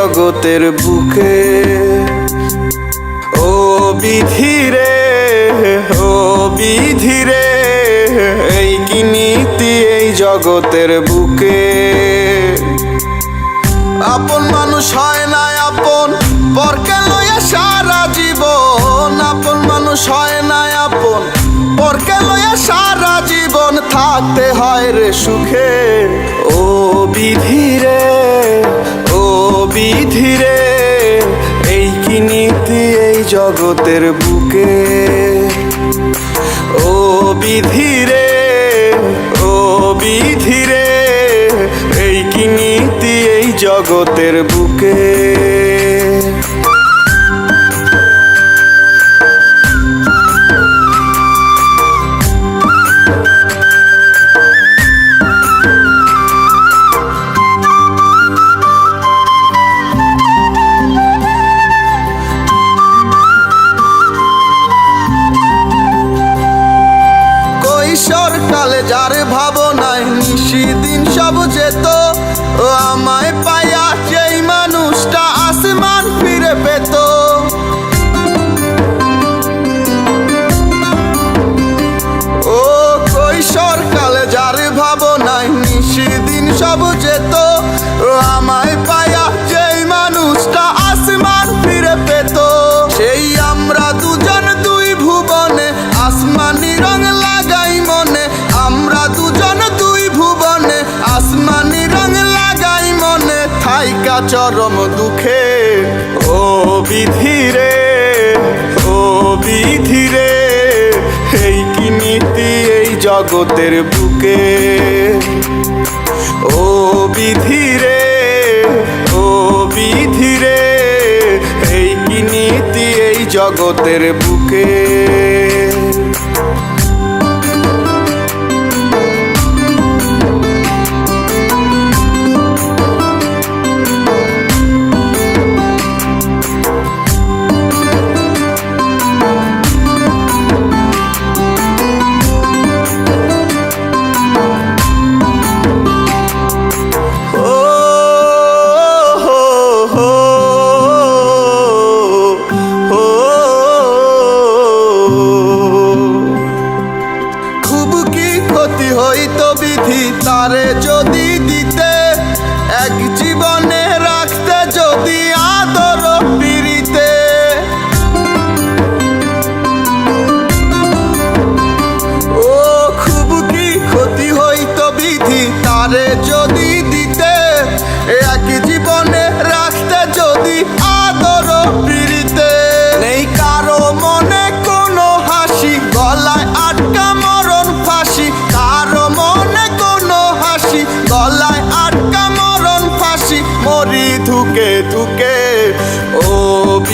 জগতের বুকে। ও বিধিরে ও বিধিরে এই কি নীতি এই জগতের বুকে? আপন মানুষ হয় না আপন, পরকে লইয়া সারা জীবন। আপন মানুষ হয় না আপন, পরকে লইয়া সারা জীবন থাকতে হয় রে সুখে। ও বিধিরে ও বিধিরে এই কি নীতি এই জগতের বুকে? ও বিধিরে ও বিধিরে এই কি নীতি এই জগতের বুকে? দিন সব যেত। ও আমায় পায়া যেই মানুষটা আসমান ফিরে পেত। ও কৈশোর কালে যার ভাবনায় নিশি দিন সব যেত। ও আমায় চরম দুঃখে, ও বিধিরে ও বিধিরে এই কি নীতি এই জগতের বুকে? ও বিধিরে ও বিধিরে এই কি নীতি এই জগতের বুকে? তারে যদি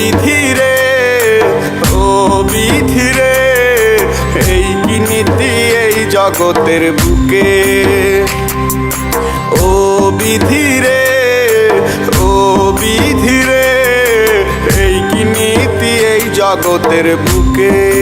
বিধিরে ও বিধিরে এই নীতি এই জগতের বুকে? ও বিধিরে ও বিধিরে এই কি নীতি এই জগতের বুকে?